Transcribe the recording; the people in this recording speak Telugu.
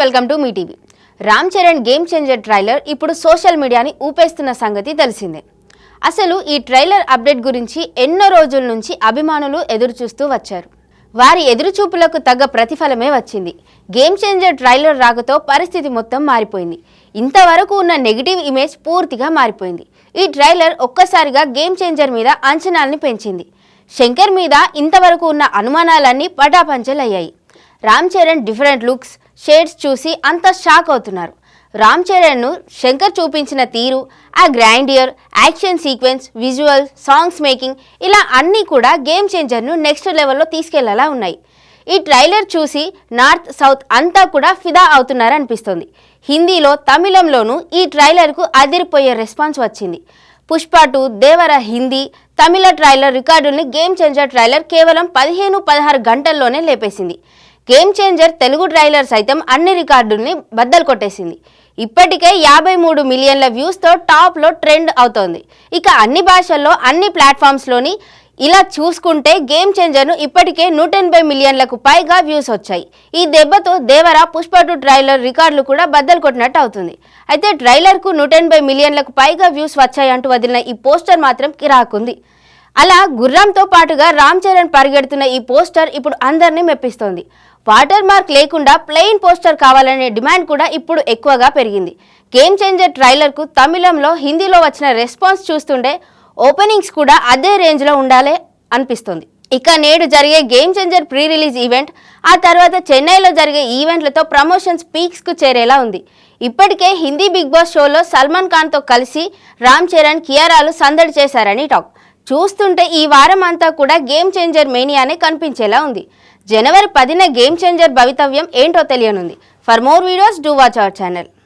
Welcome to me TV. Ram Charan game changer trailer ఇప్పుడు సోషల్ మీడియాని ఊపేస్తున్న సంగతి తెలిసిందే. అసలు ఈ ట్రైలర్ అప్డేట్ గురించి ఎన్నో రోజుల నుంచి అభిమానులు ఎదురు చూస్తూ వచ్చారు. వారి ఎదురుచూపులకు తగ్గ ప్రతిఫలమే వచ్చింది. గేమ్ చేంజర్ ట్రైలర్ రాకతో పరిస్థితి మొత్తం మారిపోయింది. ఇంతవరకు ఉన్న నెగిటివ్ ఇమేజ్ పూర్తిగా మారిపోయింది. ఈ ట్రైలర్ ఒక్కసారిగా గేమ్ చేంజర్ మీద అంచనాల్ని పెంచింది. శంకర్ మీద ఇంతవరకు ఉన్న అనుమానాలన్నీ పటాపంచలయ్యాయి. Ram Charan different looks shades చూసి అంత షాక్ అవుతున్నారు. రామ్ చరణ్ను శంకర్ చూపించిన తీరు ఆ grandeur action sequence visual songs making ఇలా అన్నీ కూడా గేమ్ చేంజర్ను నెక్స్ట్ లెవెల్లో తీసుకెళ్ళేలా ఉన్నాయి. ఈ ట్రైలర్ చూసి నార్త్ సౌత్ అంతా కూడా ఫిదా అవుతున్నారనిపిస్తుంది. హిందీలో తమిళంలోనూ ఈ ట్రైలర్కు అదిరిపోయే రెస్పాన్స్ వచ్చింది. పుష్ప టూ దేవర హిందీ తమిళ ట్రైలర్ రికార్డుల్ని గేమ్ చేంజర్ ట్రైలర్ కేవలం పదిహేను పదహారు గంటల్లోనే లేపేసింది. గేమ్ చేంజర్ తెలుగు ట్రైలర్ సైతం అన్ని రికార్డుల్ని బద్దలు కొట్టేసింది. ఇప్పటికే యాభై మూడు మిలియన్ల వ్యూస్తో టాప్లో ట్రెండ్ అవుతోంది. ఇక అన్ని భాషల్లో అన్ని ప్లాట్ఫామ్స్లోని ఇలా చూసుకుంటే గేమ్ చేంజర్ను ఇప్పటికే నూట ఎనభై మిలియన్లకు పైగా వ్యూస్ వచ్చాయి. ఈ దెబ్బతో దేవర పుష్ప టూ ట్రైలర్ రికార్డులు కూడా బద్దలు కొట్టినట్టు అవుతుంది. అయితే ట్రైలర్కు నూట ఎనభై మిలియన్లకు పైగా వ్యూస్ వచ్చాయంటూ వదిలిన ఈ పోస్టర్ మాత్రం కిరాకుంది. అలా గుర్రంతో పాటుగా రామ్ చరణ్ పరిగెడుతున్న ఈ పోస్టర్ ఇప్పుడు అందరినీ మెప్పిస్తోంది. వాటర్ మార్క్ లేకుండా ప్లెయిన్ పోస్టర్ కావాలనే డిమాండ్ కూడా ఇప్పుడు ఎక్కువగా పెరిగింది. గేమ్ చేంజర్ ట్రైలర్కు తమిళంలో హిందీలో వచ్చిన రెస్పాన్స్ చూస్తుంటే ఓపెనింగ్స్ కూడా అదే రేంజ్లో ఉండాలి అనిపిస్తుంది. ఇక నేడు జరిగే game changer pre release event ఆ తర్వాత చెన్నైలో జరిగే ఈవెంట్లతో ప్రమోషన్స్ పీక్స్కు చేరేలా ఉంది. ఇప్పటికే హిందీ బిగ్ బాస్ షోలో సల్మాన్ ఖాన్తో కలిసి రామ్ చరణ్ కియారాలు సందడి చేశారని టాక్. చూస్తుంటే ఈ వారం అంతా కూడా గేమ్ చేంజర్ మేనియానే కనిపించేలా ఉంది. జనవరి పదిన గేమ్ చేంజర్ భవితవ్యం ఏంటో తెలియనుంది. For more videos do watch our channel.